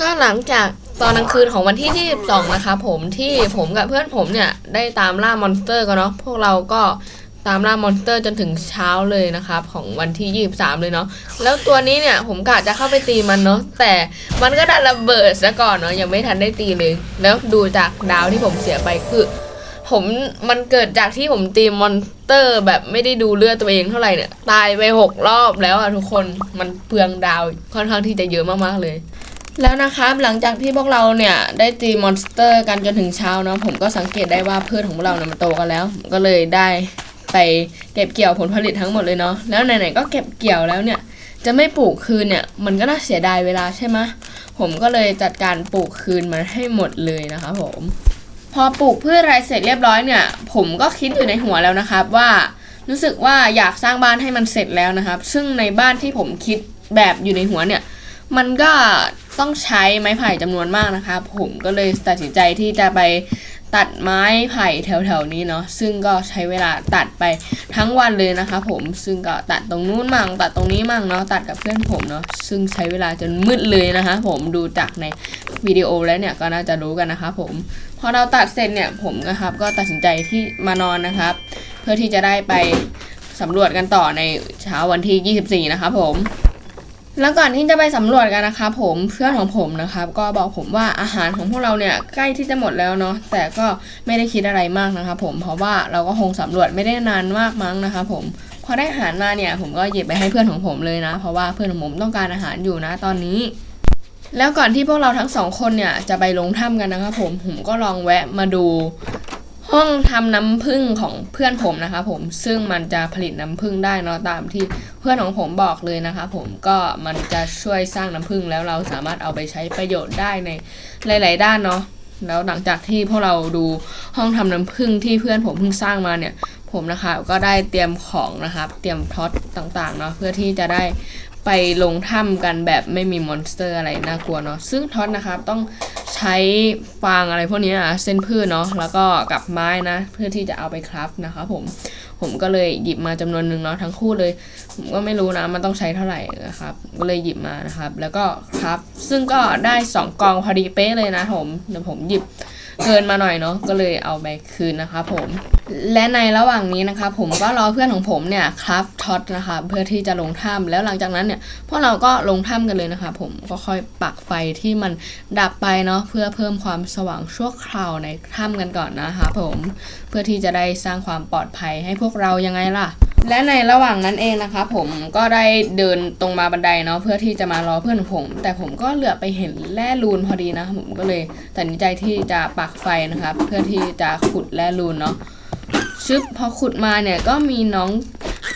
ก็หลังจากตอนกลางคืนของวันที่ 22 นะคะผมที่ผมกับเพื่อนผมเนี่ยได้ตามล่ามอนสเตอร์กันเนาะพวกเราก็ตามล่ามอนสเตอร์จนถึงเช้าเลยนะครับของวันที่ 23 เลยเนาะแล้วตัวนี้เนี่ยผมกะจะเข้าไปตีมันเนาะแต่มันก็ดันระเบิดซะก่อนเนาะยังไม่ทันได้ตีเลย แล้วดูจากดาวที่ผมเสียไปคือผมมันเกิดจากที่ผมตีมอนสเตอร์แบบไม่ได้ดูเลือดตัวเองเท่าไหร่เนี่ย ตายไปหกรอบแล้วอะทุกคนมันเปลืองดาวค่อนข้างที่จะเยอะมากๆเลย แล้วนะครับหลังจากที่พวกเราเนี่ยได้ตีมอนสเตอร์กันจนถึงเช้าเนาะผมก็สังเกตได้ว่าพืชของพวกเราเนี่ยมันโตกันแล้ว ก็เลยได้ไปเก็บเกี่ยวผลผลิตทั้งหมดเลยเนาะแล้วไหนๆก็เก็บเกี่ยวแล้วเนี่ยจะไม่ปลูกคืนเนี่ยมันก็น่าเสียดายเวลาใช่ไหมผมก็เลยจัดการปลูกคืนมันให้หมดเลยนะคะผมพอปลูกพืชอะไรเสร็จเรียบร้อยเนี่ย ผมก็คิดอยู่ในหัวแล้วนะครับว่ารู้สึกว่าอยากสร้างบ้านให้มันเสร็จแล้วนะครับ ซึ่งในบ้านที่ผมคิดแบบอยู่ในหัวเนี่ย มันก็ ต้องใช้ไม้ไผ่จำนวนมากนะครับผมก็เลยตัดสินใจที่จะไปตัดไม้ไผ่แถวๆนี้เนาะซึ่งก็ใช้เวลาตัดไปทั้งวันเลยนะคะผมซึ่งก็ตัดตรงนู้นมั่งตัดตรงนี้มั่งเนาะตัดกับเพื่อนผมเนาะซึ่งใช้เวลาจนมืดเลยนะคะ ผมดูจากในวิดีโอแล้วเนี่ยก็น่าจะรู้กันนะคะผมพอเราตัดเสร็จเนี่ยผมนะครับก็ตัดสินใจที่มานอนนะครับ เพื่อที่จะได้ไปสำรวจกันต่อในเช้าวันที่ 24 นะครับผม แล้วก่อนที่จะไปสำรวจกันนะครับผมเพื่อนของผมนะครับ ก็บอกผมว่าอาหารของพวกเราเนี่ยใกล้ที่จะหมดแล้วเนาะแต่ก็ไม่ได้คิดอะไรมากนะครับผมเพราะว่าเราก็คงสำรวจไม่ได้นานมากมั้งนะครับผมพอได้อาหารมาเนี่ยผมก็หยิบไปให้เพื่อนของผมเลยนะ เพราะว่าเพื่อนของผมต้องการอาหารอยู่นะตอนนี้แล้วก่อนที่พวกเราทั้งสองคนเนี่ยจะไปลงถ้ำกันนะครับผมผมก็ลองแวะมาดู ห้องทำน้ำผึ้งของเพื่อนผมนะคะผมซึ่งมันจะผลิตน้ำผึ้งได้เนาะตามที่เพื่อนของผมบอกเลยนะคะผมก็มันจะช่วยสร้างน้ำผึ้งแล้วเราสามารถเอาไปใช้ประโยชน์ได้ในหลาย ๆ ด้านเนาะแล้วหลังจากที่พวกเราดูห้องทำน้ำผึ้งที่เพื่อนผมเพิ่งสร้างมาเนี่ยผมนะคะก็ได้เตรียมของนะครับ เตรียมท็อตต่างๆเนาะเพื่อที่จะได้ ไปลงถ้ำกันแบบไม่มีมอนสเตอร์อะไรน่ากลัวเนาะซึ่งท็อตนะครับต้องใช้ฟางอะไรพวกนี้นะเส้นพืชเนาะแล้วก็กับไม้นะ เพื่อที่จะเอาไปคราฟนะคะผมผมก็เลยหยิบมาจำนวนหนึ่งเนาะทั้งคู่เลย ผมก็ไม่รู้นะมันต้องใช้เท่าไหร่นะครับ ก็เลยหยิบมานะครับ แล้วก็ครับ ซึ่งก็ได้สองกองพอดีเป๊ะเลยนะผมเดี๋ยวผมหยิบ เกินมาหน่อยเนาะก็เลยเอาไปคืนนะคะผมและในระหว่างนี้นะคะผมก็รอเพื่อนของผมเนี่ยครับท็อตนะคะเพื่อที่จะลงถ้ำแล้วหลังจากนั้นเนี่ยพวกเราก็ลงถ้ำกันเลยนะคะ ผมก็ค่อยปักไฟที่มันดับไปเนาะเพื่อเพิ่มความสว่างชั่วคราวในถ้ำกันก่อนนะคะผมเพื่อที่จะได้สร้างความปลอดภัยให้พวกเรายังไงล่ะ และในระหว่างนั้นเองนะคะ ผมก็ได้เดินตรงมาบันไดเนาะเพื่อที่จะมารอเพื่อนของผม แต่ผมก็เหลือไปเห็นแร่ลูนพอดีนะผมก็เลยตัดสินใจที่จะปักไฟนะครับ เพื่อที่จะขุดแร่ลูนเนาะชึบพอขุดมาเนี่ยก็มีน้อง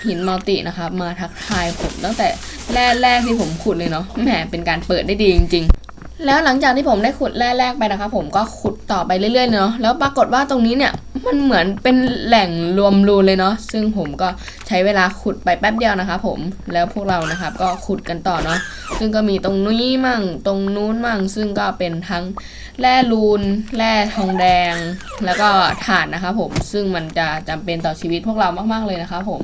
หินมัลตินะครับ มาทักทายผมตั้งแต่แร่แรกที่ผมขุดเลยเนาะแหมเป็นการเปิดได้ดีจริง ๆ แล้วหลังจากที่ผมได้ขุดแร่แรกไปนะครับ ผมก็ขุดต่อไปเรื่อยๆเนาะแล้วปรากฏว่าตรงนี้เนี่ย มันเหมือนเป็นแหล่งรวมรูนเลยเนาะซึ่งผมก็ใช้เวลาขุดไปแป๊บเดียวนะครับผมแล้วพวกเรานะครับก็ขุดกันต่อเนาะซึ่งก็มีตรงนี้มั่งตรงนู้นมั่ง ซึ่งก็เป็นทั้งแร่ลูนแร่ทองแดง แล้วก็ถ่านนะคะผมซึ่งมันจะจำเป็นต่อชีวิตพวกเรามากๆเลยนะคะผม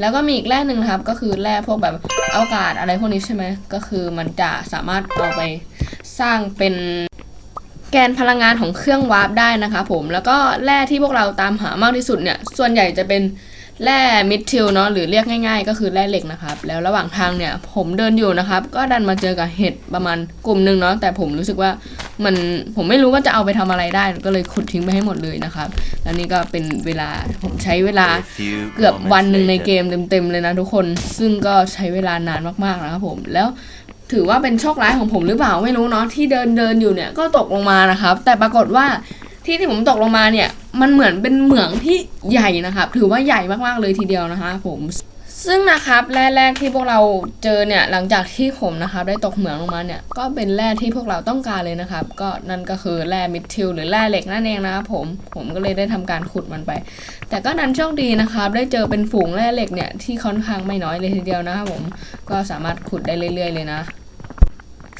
แล้วก็มีอีกแร่หนึ่งนะครับก็คือแร่พวกแบบอากาศอะไรพวกนี้ใช่ไหมก็คือมันจะสามารถเอาไปสร้างเป็น แกนพลังงานของเครื่องวาร์ปได้นะคะผมแล้วก็แร่ที่พวกเราตามหามากที่สุดเนี่ยส่วนใหญ่จะเป็นแร่มิดทิลเนาะหรือเรียกง่ายๆ ก็คือแร่เหล็กนะครับแล้วระหว่างทางเนี่ยผมเดินอยู่นะครับ ก็ดันมาเจอกับเห็ดประมาณกลุ่มหนึ่งเนาะแต่ผมรู้สึกว่ามันผมไม่รู้ว่าจะเอาไปทำอะไรได้ก็เลยขุดทิ้งไปให้หมดเลยนะครับแล้วนี่ก็เป็นเวลาผมใช้เวลา A few เกือบวันหนึ่งใน moments เก later. มเต็มๆเลยนะทุกคน ซึ่งก็ใช้เวลานานมากๆนะครับผมแล้ว ถือว่าเป็นโชคร้ายของผมหรือเปล่าไม่รู้เนาะที่เดินเดินอยู่เนี่ยก็ตกลงมานะครับ แต่ปรากฏว่าที่ที่ผมตกลงมาเนี่ย มันเหมือนเป็นเหมืองที่ใหญ่นะครับ ถือว่าใหญ่มากๆเลยทีเดียวนะคะ ผม ซึ่งนะครับแร่แรกที่พวกเราเจอเนี่ยหลังจากที่ผมนะครับได้ตกเหมืองลงมาเนี่ยก็เป็นแร่ที่พวกเราต้องการเลยนะครับ ก็นั่นก็คือแร่มิทิลหรือแร่เหล็กนั่นเองนะครับผมผมก็เลยได้ทำการขุดมันไป แต่ก็นั้นโชคดีนะครับ ได้เจอเป็นฝูงแร่เหล็กเนี่ยที่ค่อนข้างไม่น้อยเลยทีเดียวนะครับผมก็สามารถขุดได้เรื่อย ๆ เลยนะ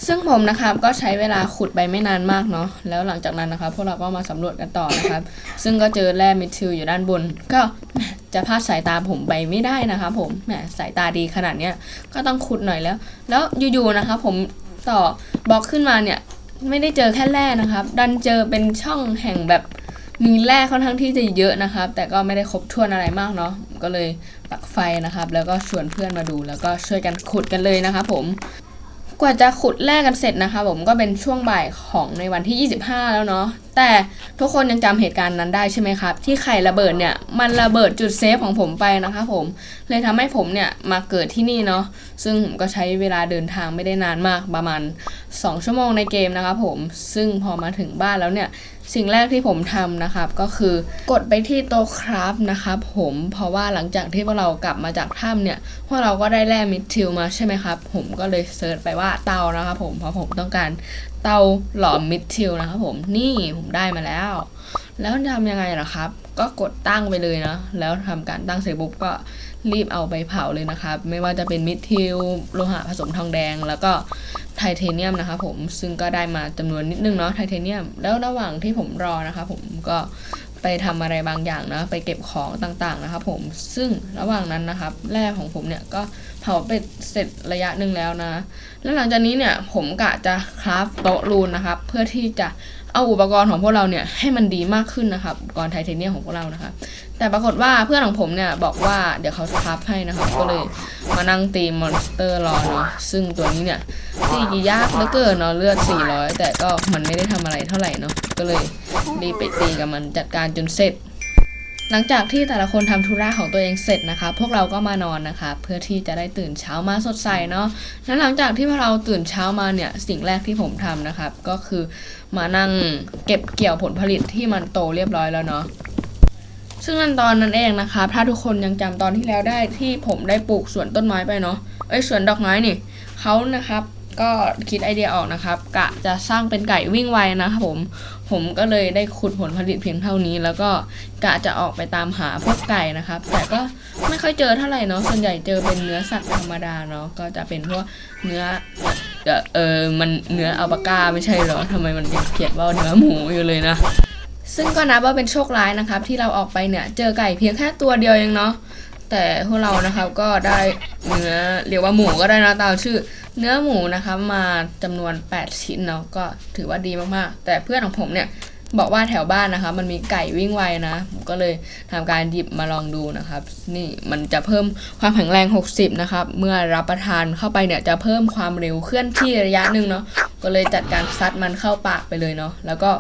ซึ่งผมนะครับก็ใช้เวลาขุดไปไม่นานมากเนาะแล้วหลังจากนั้นนะครับ พวกเราก็มาสำรวจกันต่อนะครับ ซึ่งก็เจอแร่มิทิลอยู่ด้านบน ก็ จะพลาดสายตาผมไปไม่ได้นะครับผมแหมสายตาดีขนาดเนี้ยก็ต้องขุดหน่อยแล้ว แล้วอยู่ๆนะครับผมต่อบล็อกขึ้นมาเนี่ยไม่ได้เจอแค่แร่นะครับ ดันเจอเป็นช่องแห่งแบบมีแร่ค่อนข้างที่จะเยอะนะครับ แต่ก็ไม่ได้ครบถ้วนอะไรมากเนาะก็เลยปักไฟนะครับ แล้วก็ชวนเพื่อนมาดู แล้วก็ช่วยกันขุดกันเลยนะครับผมกว่าจะขุดแร่กันเสร็จนะคะ ผมก็เป็นช่วงบ่ายของในวันที่ 25 แล้วเนาะ แต่ทุกคนยังจำเหตุการณ์นั้นได้ใช่ไหมครับ ที่ไข่ระเบิดเนี่ยมันระเบิดจุดเซฟของผมไปนะคะผมเลยทำให้ผมเนี่ยมาเกิดที่นี่เนาะซึ่งผมก็ใช้เวลาเดินทางไม่ได้นานมากประมาณ 2 ชั่วโมงในเกมนะครับผมซึ่งพอมาถึงบ้านแล้วเนี่ยสิ่งแรกที่ผมทำนะครับก็คือกดไปที่โต๊ะคราฟนะครับผมเพราะว่าหลังจากที่พวกเรากลับมาจากถ้ำเนี่ยพวกเราก็ได้แร่มิทิลมาใช่ไหมครับ ผมก็เลยเซิร์ชไปว่าเตานะครับผมเพราะผมต้องการ เตาหลอมมิดทิลนะครับผมนี่ผมได้มาแล้ว แล้วทำยังไงล่ะครับ ก็กดตั้งไปเลยนะ แล้วทำการตั้งเสร็จปุ๊บก็รีบเอาไปเผาเลยนะครับ ไม่ว่าจะเป็นมิดทิลโลหะผสมทองแดง แล้วก็ไทเทเนียมนะครับผมซึ่งก็ได้มาจำนวนนิดนึงเนาะไทเทเนียม แล้วระหว่างที่ผมรอนะครับผมก็ ไปทำอะไรบางอย่างนะ ไปเก็บของต่างๆนะครับ ผมซึ่งระหว่างนั้นนะครับ แร่ของผมเนี่ยก็เผาไปเสร็จระยะหนึ่งแล้วนะ แล้วหลังจากนี้เนี่ยผมกะจะคราฟโต๊ะรูนนะครับ เพื่อที่จะเอาอุปกรณ์ของพวกเราเนี่ยให้มันดีมากขึ้นนะครับอุปกรณ์ไทเทเนียมของพวกเรานะครับ แต่ปรากฏว่าเพื่อนของผมเนี่ยบอกว่าเดี๋ยวเขาคราฟให้นะครับ ก็เลยมานั่งตีมอนสเตอร์รอเนาะซึ่งตัวนี้เนี่ยตียากเหลือเกินเนาะเลือด 400 แต่ก็มันไม่ได้ทำอะไรเท่าไหร่เนาะก็เลยรีบไปตีกับมันจัดการจนเสร็จ หลังจากที่แต่ละคนทำธุระของตัวเองเสร็จนะคะ พวกเราก็มานอนนะคะ เพื่อที่จะได้ตื่นเช้ามาสดใสเนาะแล้วหลังจากที่พวกเราตื่นเช้ามาเนี่ยสิ่งแรกที่ผมทำนะครับ ก็คือมานั่งเก็บเกี่ยวผลผลิตที่มันโตเรียบร้อยแล้วเนาะ ซึ่งในตอนนั้นเองนะครับถ้าทุกคนยังจำตอนที่แล้วได้ที่ผมได้ปลูกสวนต้นไม้ไปเนาะเอ้ยสวนดอกไม้นี่เขานะครับก็คิดไอเดียออกนะครับ กะจะสร้างเป็นไก่วิ่งไวนะครับผม ผมก็เลยได้ขุดผลผลิตเพียงเท่านี้ แล้วก็กะจะออกไปตามหาพวกไก่นะครับ แต่ก็ไม่ค่อยเจอเท่าไหร่เนาะส่วนใหญ่เจอเป็นเนื้อสัตว์ธรรมดาเนาะก็จะเป็นพวกเนื้อเออมันเนื้ออัลปาก้าไม่ใช่เหรอทำไมมันยังเขียนว่าเนื้อหมูอยู่เลยนะ ซึ่งก็นับว่าเป็นโชคร้ายนะครับ ที่เราออกไปเนี่ยเจอไก่เพียงแค่ตัวเดียวเองเนาะแต่พวกเรานะครับก็ได้เนื้อเรียกว่าหมูก็ได้นะตามชื่อ เนื้อหมูนะครับมาจำนวน 8 ชิ้นเนาะก็ถือว่าดีมากๆ แต่เพื่อนของผมเนี่ยบอกว่าแถวบ้านนะคะมันมีไก่วิ่งไวนะผมก็เลยทำการหยิบมาลองดูนะครับ นี่มันจะเพิ่มความแข็งแรง 60 นะครับ เมื่อรับประทานเข้าไปเนี่ยจะเพิ่มความเร็วเคลื่อนที่ระยะหนึ่งเนาะก็เลยจัดการซัดมันเข้าปากไปเลยเนาะแล้วก็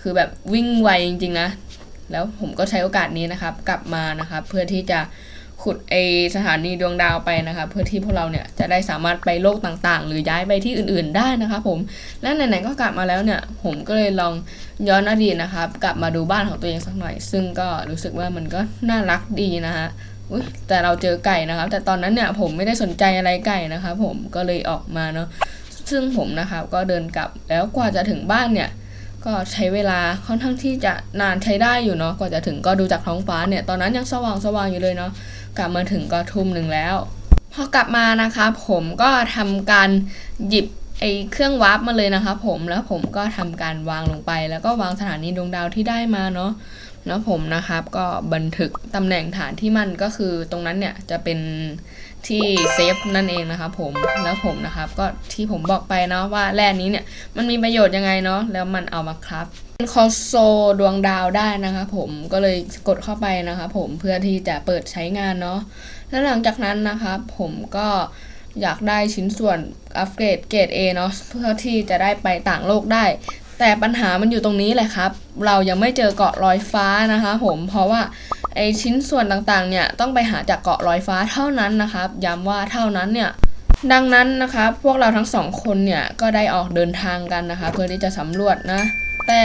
คือแบบวิ่งไวจริงๆนะ แล้วผมก็ใช้โอกาสนี้นะครับ กลับมานะครับ เพื่อที่จะขุดไอสถานีดวงดาวไปนะครับ เพื่อที่พวกเราเนี่ยจะได้สามารถไปโลกต่างๆ หรือย้ายไปที่อื่นๆได้นะครับผมและไหนๆก็กลับมาแล้วเนี่ยผมก็เลยลองย้อนอดีตนะครับ กลับมาดูบ้านของตัวเองสักหน่อย ซึ่งก็รู้สึกว่ามันก็น่ารักดีนะฮะอุ๊ยแต่เราเจอไก่นะครับ แต่ตอนนั้นเนี่ยผมไม่ได้สนใจอะไรไก่นะครับ ผมก็เลยออกมาเนาะซึ่งผมนะครับก็เดินกลับแล้วกว่าจะถึงบ้านเนี่ย ก็ใช้เวลาค่อนข้างที่จะนานใช้ได้อยู่เนาะกว่าจะถึงก็ดูจากท้องฟ้าเนี่ยตอนนั้นยังสว่างสว่างอยู่เลยเนาะกลับมาถึงก็ทุ่มหนึ่งแล้ว พอกลับมานะคะผมก็ทำการหยิบไอ้เครื่องวาร์ปมาเลยนะคะผมแล้วผมก็ทำการวางลงไป แล้วก็วางสถานีดวงดาวที่ได้มาเนาะแล้วผมนะครับก็บันทึกตำแหน่งฐานที่มันก็คือตรงนั้นเนี่ยจะเป็น ที่เซฟนั่นเองนะครับผมแล้วผมนะครับก็ที่ผมบอกไปเนาะว่าแร่นี้เนี่ยมันมีประโยชน์ยังไงเนาะแล้วมันเอามาครับเป็นคอโซลดวงดาวได้นะคะผมก็เลยกดเข้าไปนะคะผมเพื่อที่จะเปิดใช้งานเนาะแล้วหลังจากนั้นนะคะผมก็อยากได้ชิ้นส่วนอัปเกรดเกรด A เนาะเพื่อที่จะได้ไปต่างโลกได้ แต่ปัญหามันอยู่ตรงนี้แหละครับ เรายังไม่เจอเกาะลอยฟ้านะคะผมเพราะว่า ไอชิ้นส่วนต่างๆเนี่ยต้องไปหาจากเกาะลอยฟ้าเท่านั้นนะครับ ย้ำว่าเท่านั้นเนี่ยดังนั้นนะคะพวกเราทั้งสองคนเนี่ยก็ได้ออกเดินทางกันนะคะเพื่อที่จะสำรวจนะ แต่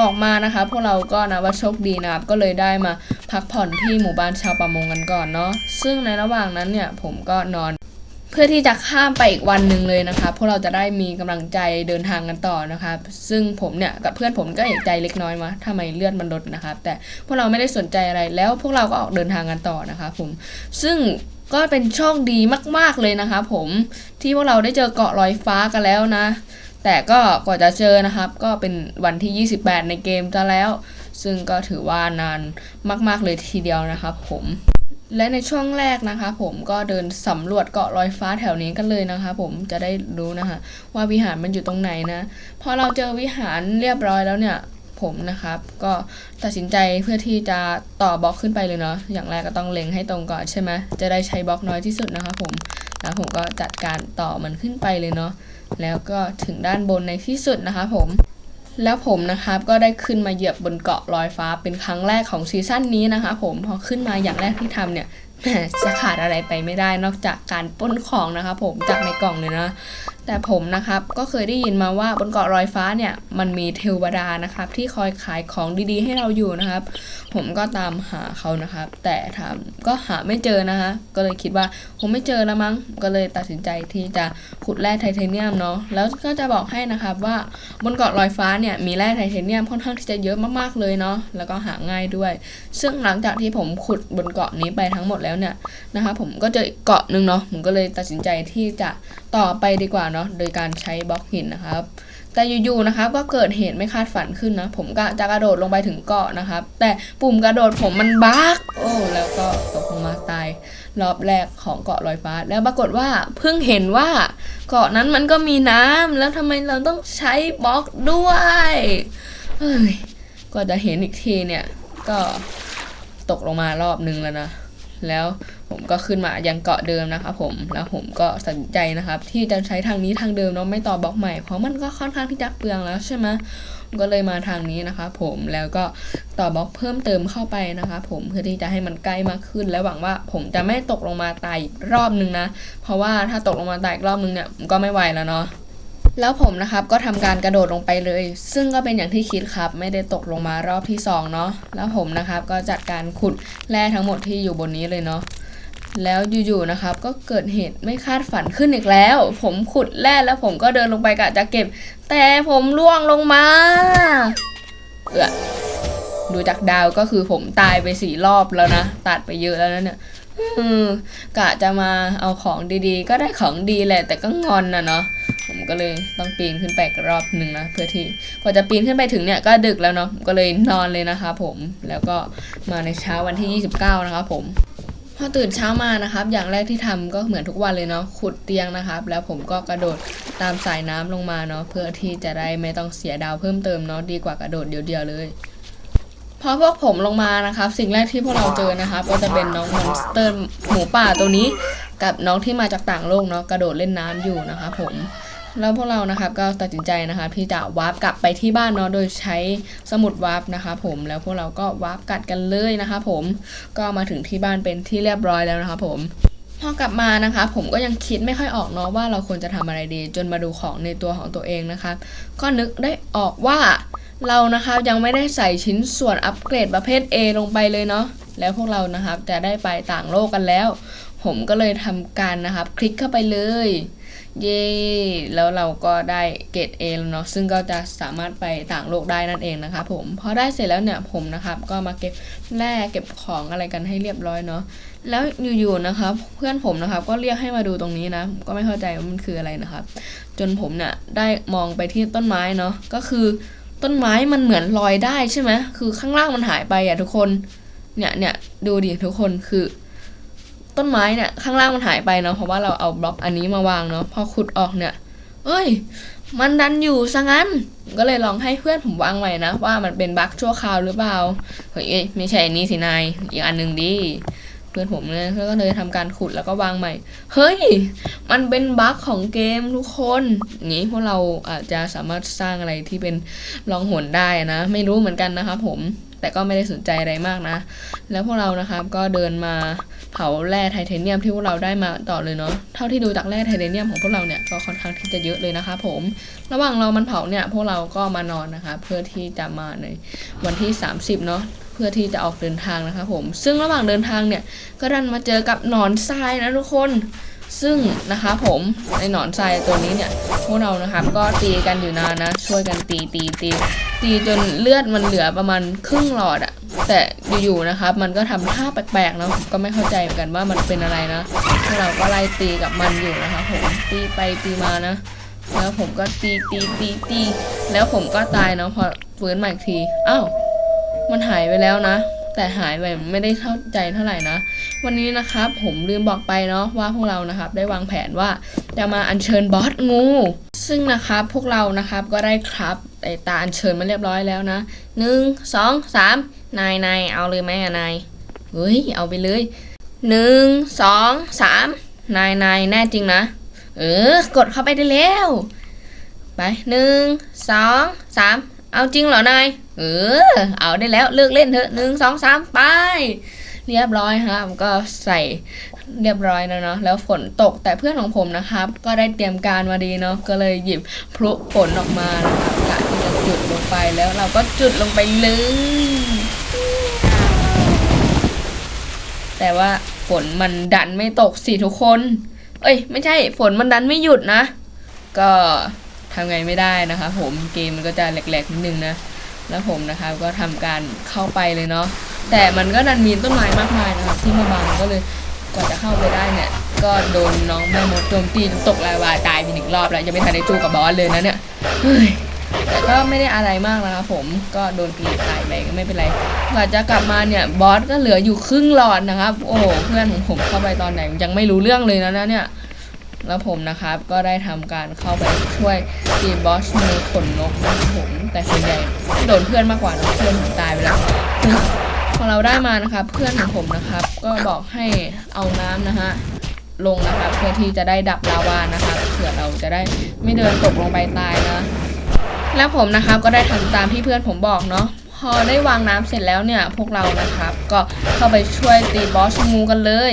ออกมานะคะพวกเราก็นะว่าโชคดีนะครับก็เลยได้มาพักผ่อนที่หมู่บ้านชาวประมงกันก่อนเนาะซึ่งในระหว่างนั้นเนี่ยผมก็นอน เพื่อที่จะข้ามไปอีกวันหนึ่งเลยนะคะพวกเราจะได้มีกำลังใจเดินทางกันต่อนะคะซึ่งผมเนี่ยกับเพื่อนผมก็เอกใจเล็กน้อยมาทำไมเลือดมันลดนะครับ แต่พวกเราไม่ได้สนใจอะไรแล้วพวกเราก็ออกเดินทางกันต่อนะคะผมซึ่งก็เป็นโชคดีมากๆเลยนะคะ ผมที่พวกเราได้เจอเกาะลอยฟ้ากันแล้วนะ แต่ก็กว่าจะเจอนะครับ ก็เป็นวันที่ 28 ในเกมจะแล้ว ซึ่งก็ถือว่านานมาก ๆเลยทีเดียวนะครับผม และในช่วงแรกนะคะ ผมก็เดินสำรวจเกาะลอยฟ้าแถวนี้กันเลยนะคะ ผมจะได้รู้นะคะ ว่าวิหารมันอยู่ตรงไหนนะพอเราเจอวิหารเรียบร้อยแล้วเนี่ยผมนะครับ ก็ตัดสินใจเพื่อที่จะต่อบล็อกขึ้นไปเลยเนาะอย่างแรกก็ต้องเล็งให้ตรงก่อนใช่ไหมจะได้ใช้บล็อกน้อยที่สุดนะคะผมแล้วผมก็จัดการต่อมันขึ้นไปเลยเนาะแล้วก็ถึงด้านบนในที่สุดนะคะผม แล้วผมนะครับก็ได้ขึ้นมาเหยียบบนเกาะลอยฟ้าเป็นครั้งแรกของซีซั่นนี้นะคะผมพอขึ้นมาอย่างแรกที่ทำเนี่ยจะขาดอะไรไปไม่ได้นอกจากการป้นของนะคะผมจากในกล่องเลยนะแต่ผมนะครับก็เคยได้ยินมาว่าบนเกาะลอยฟ้าเนี่ยมันมีเทวดานะครับ ที่คอยขายของดีๆ ให้เราอยู่นะครับ ผมก็ตามหาเขานะครับ แต่ถามก็หาไม่เจอนะคะก็เลยคิดว่าคงไม่เจอแล้วมั้งก็เลยตัดสินใจที่จะขุดแร่ไทเทเนียมเนาะแล้วก็จะบอกให้นะครับว่าบนเกาะลอยฟ้าเนี่ยมีแร่ไทเทเนียมค่อนข้างที่จะเยอะมากๆเลยเนาะแล้วก็หาง่ายด้วย ซึ่งหลังจากที่ผมขุดบนเกาะนี้ไปทั้งหมดแล้วเนี่ยนะคะผมก็เจออีกเกาะหนึ่งเนาะผมก็เลยตัดสินใจที่จะต่อไปดีกว่าเนาะโดยการใช้บล็อกหินนะครับ แต่อยู่ๆนะครับก็เกิดเหตุไม่คาดฝันขึ้นนะ ผมก็จะกระโดดลงไปถึงเกาะนะครับ แต่ปุ่มกระโดดผมมันบั๊กโอ้แล้วก็ตกลงมาตายรอบแรกของเกาะลอยฟ้า แล้วปรากฏว่าเพิ่งเห็นว่าเกาะนั้นมันก็มีน้ำแล้วทำไมเราต้องใช้บล็อกด้วยเฮ้ยก็จะเห็นอีกทีเนี่ย ก็ตกลงมารอบนึงแล้วนะ แล้ว ผมก็ขึ้นมายังเกาะเดิมนะครับผมแล้วผมก็ตัดสินใจนะครับ ที่จะใช้ทางนี้ทางเดิมเนาะไม่ต่อบล็อกใหม่เพราะมันก็ค่อนข้างที่จะเปลืองแล้วใช่ไหมก็เลยมาทางนี้นะครับผมแล้วก็ต่อบล็อกเพิ่มเติมเข้าไปนะครับผมเพื่อที่จะให้มันใกล้มากขึ้น และหวังว่าผมจะไม่ตกลงมาตายอีกรอบนึงนะ เพราะว่าถ้าตกลงมาตายอีกรอบนึงเนี่ยผมก็ไม่ไหวแล้วเนาะแล้วผมนะครับก็ทำการกระโดดลงไปเลย ซึ่งก็เป็นอย่างที่คิดครับ ไม่ได้ตกลงมารอบที่สองเนาะแล้วผมนะครับก็จัดการขุดแร่ทั้งหมดที่อยู่บนนี้เลยเนาะ แล้วอยู่ๆนะครับ ก็เกิดเหตุไม่คาดฝันขึ้นอีกแล้ว ผมขุดแร่แล้วผมก็เดินลงไปกะจะเก็บ แต่ผมล่วงลงมาเออดูจากดาวก็คือผมตายไปสี่รอบแล้วนะตัดไปเยอะแล้วนะเนี่ยกะจะมาเอาของดีๆ ก็ได้ของดีแหละ แต่ก็งอนนะเนาะผมก็เลยต้องปีนขึ้นไปอีกรอบหนึ่งนะเพื่อที่กว่าจะปีนขึ้นไปถึงเนี่ยก็ดึกแล้วเนาะก็เลยนอนเลยนะคะ ผมแล้วก็มาในเช้าวันที่ 29 นะครับผม พอตื่นเช้ามานะครับ อย่างแรกที่ทำก็เหมือนทุกวันเลยเนาะขุดเตียงนะครับ แล้วผมก็กระโดดตามสายน้ำลงมาเนาะเพื่อที่จะได้ไม่ต้องเสียดาวเพิ่มเติมเนาะดีกว่ากระโดดเดียวๆเลยพอพวกผมลงมานะครับ สิ่งแรกที่พวกเราเจอนะครับ ก็จะเป็นน้องมอนสเตอร์หมูป่าตัวนี้ กับน้องที่มาจากต่างโลกเนาะกระโดดเล่นน้ำอยู่นะครับผม แล้วพวกเรานะครับก็ตัดสินใจนะครับที่จะวาร์ปกลับไปที่บ้านเนาะโดยใช้สมุดวาร์ปนะคะผมแล้วพวกเราก็วาร์ปกัดกันเลยนะคะผมก็มาถึงที่บ้านเป็นที่เรียบร้อยแล้วนะคะผมพอกลับมานะคะ ผมก็ยังคิดไม่ค่อยออกเนาะว่าเราควรจะทำอะไรดี จนมาดูของในตัวของตัวเองนะคะ ก็นึกได้ออกว่าเรานะคะยังไม่ได้ใส่ชิ้นส่วนอัปเกรดประเภท A ลงไปเลยเนาะแล้วพวกเรานะครับจะได้ไปต่างโลกกันแล้ว ผมก็เลยทำการนะครับ คลิกเข้าไปเลย เย่แล้วเราก็ได้เกรด A แล้วเนาะซึ่งก็จะสามารถไปต่างโลกได้นั่นเองนะคะผมพอได้เสร็จแล้วเนี่ยผมนะครับก็มาเก็บแร่เก็บของอะไรกันให้เรียบร้อยเนาะแล้วอยู่ๆนะครับ เพื่อนผมนะครับก็เรียกให้มาดูตรงนี้นะผมก็ไม่เข้าใจว่ามันคืออะไรนะครับ จนผมเนี่ยได้มองไปที่ต้นไม้เนาะก็คือต้นไม้มันเหมือนลอยได้ใช่ไหมคือข้างล่างมันหายไปอะทุกคนเนี่ยเนี่ยดูดิทุกคนคือ ต้นไม้เนี่ยข้างล่างมันหายไปเนาะเพราะว่าเราเอาบล็อกอันนี้มาวางเนาะพอขุดออกเนี่ย เอ้ย มันดันอยู่ซะงั้น ก็เลยลองให้เพื่อนผมวางใหม่นะว่ามันเป็นบั๊กชั่วคราวหรือเปล่าเฮ้ยไม่ใช่อันนี้สินายอีกอันหนึ่งดิเพื่อนผมเนี่ยก็เลยทำการขุดแล้วก็วางใหม่ เฮ้ย มันเป็นบั๊กของเกมทุกคนอย่างนี้พวกเราอาจจะสามารถสร้างอะไรที่เป็นลองหนได้นะ ไม่รู้เหมือนกันนะครับผม แต่ก็ไม่ได้สนใจอะไรมากนะ แล้วพวกเรานะครับก็เดินมาเผาแร่ไทเทเนียมที่พวกเราได้มาต่อเลยเนาะเท่าที่ดูจากแร่ไทเทเนียมของพวกเราเนี่ยก็ค่อนข้างที่จะเยอะเลยนะคะผม ระหว่างเรามันเผาเนี่ยพวกเราก็มานอนนะคะเพื่อที่จะมาในวันที่ 30เนาะเพื่อที่จะออกเดินทางนะคะผม ซึ่งระหว่างเดินทางเนี่ยก็ดันมาเจอกับหนอนทรายนะทุกคนซึ่งนะคะผมในหนอนทรายตัวนี้เนี่ยพวกเรานะครับก็ตีกันอยู่นานนะ ช่วยกันตีตีตี ตีจนเลือดมันเหลือประมาณครึ่งหลอดอะแต่อยู่ๆนะครับ มันก็ทำท่าแปลกๆเนาะก็ไม่เข้าใจเหมือนกันว่ามันเป็นอะไรนะเราก็ไล่ตีกับมันอยู่นะคะผมตีไปตีมานะ แล้วผมก็ตีตีตีตีแล้วผมก็ตายเนาะพอฟื้นมาอีกทีอ้าวมันหายไปแล้วนะ แต่หายไปไม่ได้เข้าใจเท่าไหร่นะ วันนี้นะครับผมลืมบอกไปเนาะว่าพวกเรานะครับได้วางแผนว่าจะมาอัญเชิญบอสงู ซึ่งนะครับพวกเรานะครับก็ได้ครับไอตาอัญเชิญมาเรียบร้อยแล้วนะหนึ่งสองสามนายนายเอาเลยไหมอะนายเฮ้ยเอาไปเลยหนึ่งสองสามนายนายแน่จริงนะ เออกดเข้าไปได้แล้ว ไปหนึ่งสองสามเอาจริงเหรอนาย เออ เอาได้แล้วเลิกเล่นเถอะหนึ่งสองสามไป เรียบร้อยครับก็ใส่เรียบร้อยแล้วเนาะแล้วฝนตกแต่เพื่อนของผมนะครับ ก็ได้เตรียมการมาดีเนาะก็เลยหยิบพลุฝนออกมานะครับกะที่จะจุดลงไปแล้วเราก็จุดลงไปเลยแต่ว่าฝนมันดันไม่ตกสิทุกคน เอ้ย ไม่ใช่ฝนมันดันไม่หยุดนะ ก็ทำไงไม่ได้นะคะผมเกมมันก็จะแหลกๆนิดนึงนะ แล้วผมนะครับก็ทำการเข้าไปเลยเนาะแต่มันก็ดันมีต้นไม้มากมายนะครับ ที่มาบังก็เลยกว่าจะเข้าไปได้เนี่ย ก็โดนน้องแม่มดโจมตีตกลาวาตายไปหนึ่งรอบแล้วยังไม่ทันได้จูกับบอสเลยนะเนี่ยเฮ้ยแต่ก็ไม่ได้อะไรมากนะครับผมก็โดนตีตายไปก็ไม่เป็นไรกว่าจะกลับมาเนี่ยบอสก็เหลืออยู่ครึ่งหลอดนะครับ โอ้เพื่อนของผมเข้าไปตอนไหนยังไม่รู้เรื่องเลยนะเนี่ย แล้วผมนะครับก็ได้ทำการเข้าไปช่วยตีมบอสมือขนนกนะครับผมแต่ส่วนใหญ่โดนเพื่อนมากกว่านะเพื่อนผมตายไปแล้วพอเราได้มานะครับเพื่อนของผมนะครับ ก็บอกให้เอาน้ำนะฮะลงนะครับเพื่อที่จะได้ดับลาวานะครับเผื่อเราจะได้ไม่เดินตกลงไปตายนะ แล้วผมนะครับก็ได้ทำตามที่เพื่อนผมบอกเนาะ พอได้วางน้ำเสร็จแล้วเนี่ยพวกเรานะครับ ก็เข้าไปช่วยตีบอสงูกันเลย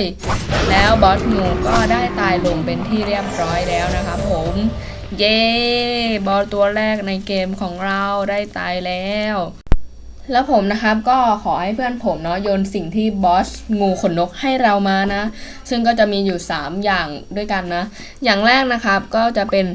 แล้วบอสงูก็ได้ตายลงเป็นที่เรียบร้อยแล้วนะครับผมเย้บอสตัวแรกในเกมของเราได้ตายแล้ว แล้วผมนะครับก็ขอให้เพื่อนผมเนาะโยนสิ่งที่บอสงูขนนกให้เรามานะ ซึ่งก็จะมีอยู่ 3 อย่างด้วยกันนะ อย่างแรกนะครับก็จะเป็น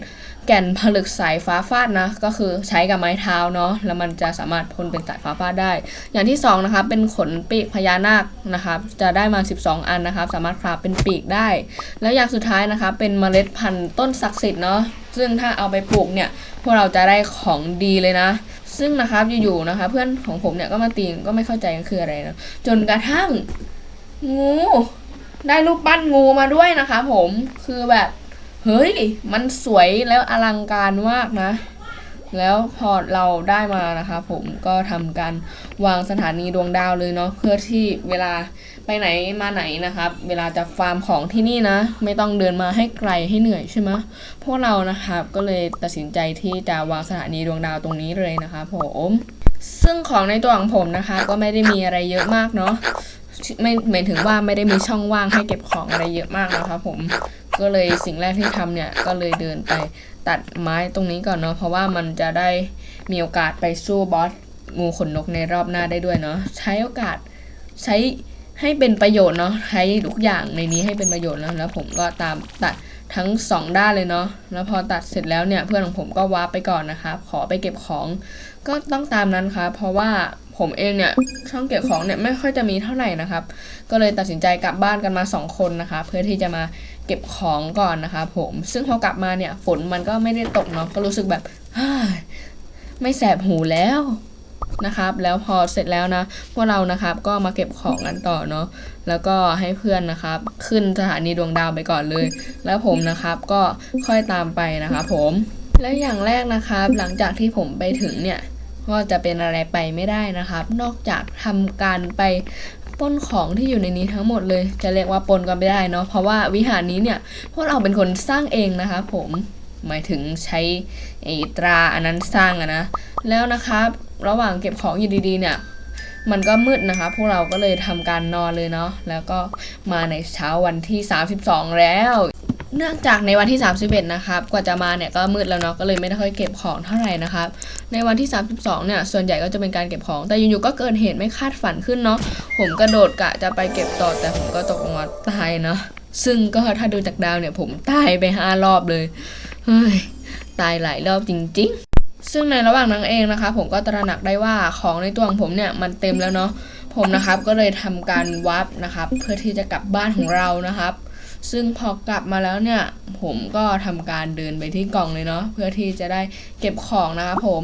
แก่นผลึกสายฟ้าฟาดนะ ก็คือใช้กับไม้เท้าเนาะแล้วมันจะสามารถพ่นเป็นสายฟ้าฟาดได้ อย่างที่สองนะครับเป็นขนปีกพญานาคนะครับจะได้มา 12 อันนะครับ สามารถคราบเป็นปีกได้ แล้วอย่างสุดท้ายนะครับเป็นเมล็ดพันธุ์ต้นศักดิ์สิทธิ์เนาะซึ่งถ้าเอาไปปลูกเนี่ยพวกเราจะได้ของดีเลยนะ ซึ่งนะครับอยู่ๆนะคะเพื่อนของผมเนี่ยก็มาตีก็ไม่เข้าใจมันคืออะไรนะจนกระทั่งงู ได้รูปปั้นงูมาด้วยนะคะ ผมคือแบบ เฮ้ย มันสวยแล้วอลังการมากนะ แล้วพอเราได้มานะคะผมก็ทำการวางสถานีดวงดาวเลยเนาะเพื่อที่เวลาไปไหนมาไหนนะครับ เวลาจะฟาร์มของที่นี่นะ ไม่ต้องเดินมาให้ไกลให้เหนื่อยใช่ไหมพวกเรานะครับก็เลยตัดสินใจที่จะวางสถานีดวงดาวตรงนี้เลยนะคะผมซึ่งของในตัวของผมนะคะ ก็ไม่ได้มีอะไรเยอะมากเนาะไม่หมายถึงว่าไม่ได้มีช่องว่างให้เก็บของอะไรเยอะมากนะคะผม ก็เลยสิ่งแรกที่ทำเนี่ยก็เลยเดินไปตัดไม้ตรงนี้ก่อนเนาะเพราะว่ามันจะได้มีโอกาสไปสู้บอสงูขนนกในรอบหน้าได้ด้วยเนาะใช้โอกาสใช้ให้เป็นประโยชน์เนาะใช้ทุกอย่างในนี้ให้เป็นประโยชน์แล้วแล้วผมก็ตามตัดทั้งสองด้านเลยเนาะแล้วพอตัดเสร็จแล้วเนี่ยเพื่อนของผมก็วาร์ปไปก่อนนะครับขอไปเก็บของ ก็ต้องตามนั้นครับเพราะว่าผมเองเนี่ยช่องเก็บของเนี่ยไม่ค่อยจะมีเท่าไหร่นะครับ ก็เลยตัดสินใจกลับบ้านกันมาสองคนนะคะ เพื่อที่จะมาเก็บของก่อนนะคะ ผม ซึ่งพอกลับมาเนี่ยฝนมันก็ไม่ได้ตกเนาะก็รู้สึกแบบไม่แสบหูแล้วนะครับ แล้วพอเสร็จแล้วนะ พวกเรานะครับก็มาเก็บของกันต่อเนาะแล้วก็ให้เพื่อนนะครับ ขึ้นสถานีดวงดาวไปก่อนเลย แล้วผมนะครับก็ค่อยตามไปนะคะผม แล้วอย่างแรกนะครับ หลังจากที่ผมไปถึงเนี่ย ก็จะเป็นอะไรไปไม่ได้นะครับ นอกจากทำการไปปล้นของที่อยู่ในนี้ทั้งหมดเลย จะเรียกว่าปนก็ไม่ได้เนาะเพราะว่าวิหารนี้เนี่ยพวกเราเป็นคนสร้างเองนะคะผมหมายถึงใช้ไอ้ตราอันนั้นสร้างอะนะแล้วนะครับระหว่างเก็บของอยู่ดีๆเนี่ยมันก็มืดนะคะ พวกเราก็เลยทำการนอนเลยเนาะแล้วก็มาในเช้าวันที่ 32 แล้ว เนื่องจากในวันที่ 31 นะครับ กว่าจะมาเนี่ยก็มืดแล้วเนาะ ก็เลยไม่ได้ค่อยเก็บของเท่าไหร่นะครับ ในวันที่ 32 เนี่ย ส่วนใหญ่ก็จะเป็นการเก็บของ แต่อยู่ๆ ก็เกิดเหตุไม่คาดฝันขึ้นเนาะ ผมกระโดดกะจะไปเก็บต่อ แต่ผมก็ตกลงมาตายเนาะ ซึ่งก็ถ้าดูจากดาวเนี่ยผมตายไปห้ารอบเลย เฮ้ย ตายหลายรอบจริง ๆซึ่งในระหว่างนั้นเองนะคะ ผมก็ตระหนักได้ว่าของในตัวของผมเนี่ยมันเต็มแล้วเนาะผมนะครับก็เลยทำการวับนะครับ เพื่อที่จะกลับบ้านของเรานะครับ ซึ่งพอกลับมาแล้วเนี่ย ผมก็ทำการเดินไปที่กล่องเลยเนาะเพื่อที่จะได้เก็บของนะครับผม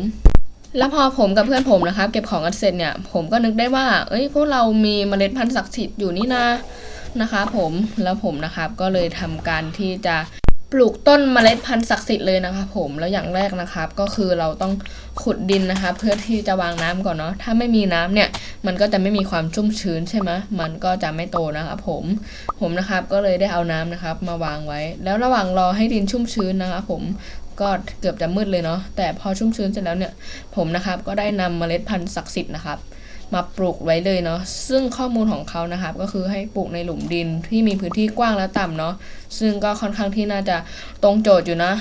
แล้วพอผมกับเพื่อนผมนะครับ เก็บของกันเสร็จเนี่ย ผมก็นึกได้ว่า เอ้ยพวกเรามีเมล็ดพันธุ์ศักดิ์สิทธิ์อยู่นี่นะนะคะ ผมแล้วผมนะครับก็เลยทำการที่จะ ปลูกต้นเมล็ดพันธุ์ศักดิ์สิทธิ์เลยนะครับผมแล้วอย่างแรกนะครับ ก็คือเราต้องขุดดินนะครับเพื่อที่จะวางน้ำก่อนเนาะถ้าไม่มีน้ำเนี่ย มันก็จะไม่มีความชุ่มชื้นใช่ไหมมันก็จะไม่โตนะครับผมผมนะครับก็เลยได้เอาน้ำนะครับ มาวางไว้ แล้วระหว่างรอให้ดินชุ่มชื้นนะครับผมก็เกือบจะมืดเลยเนาะแต่พอชุ่มชื้นเสร็จแล้วเนี่ย ผมนะครับก็ได้นำเมล็ดพันธุ์ศักดิ์สิทธิ์นะครับ มาปลูกไว้เลยเนาะซึ่งข้อมูลของเขานะครับก็คือให้ปลูกในหลุมดินที่มีพื้นที่กว้างและต่ำเนาะซึ่งก็ค่อนข้างที่น่าจะตรงโจทย์อยู่นะ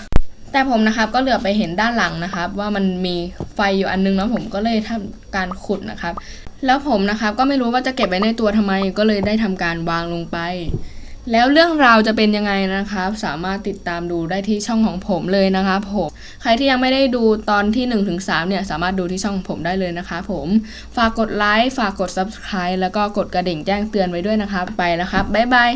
แต่ผมนะครับก็เหลือไปเห็นด้านหลังนะครับ ว่ามันมีไฟอยู่อันนึงเนาะผมก็เลยทำการขุดนะครับ แล้วผมนะครับก็ไม่รู้ว่าจะเก็บไว้ในตัวทำไมก็เลยได้ทำการวางลงไป แล้วเรื่องราวจะเป็นยังไงนะคะ สามารถติดตามดูได้ที่ช่องของผมเลยนะคะผมใครที่ยังไม่ได้ดูตอนที่ 1-3เนี่ยสามารถดูที่ช่องของผมได้เลยนะคะผมฝากกดไลค์ฝากกด Subscribe แล้วก็กดกระดิ่งแจ้งเตือนไว้ด้วยนะคะไปแล้วครับบ๊ายบาย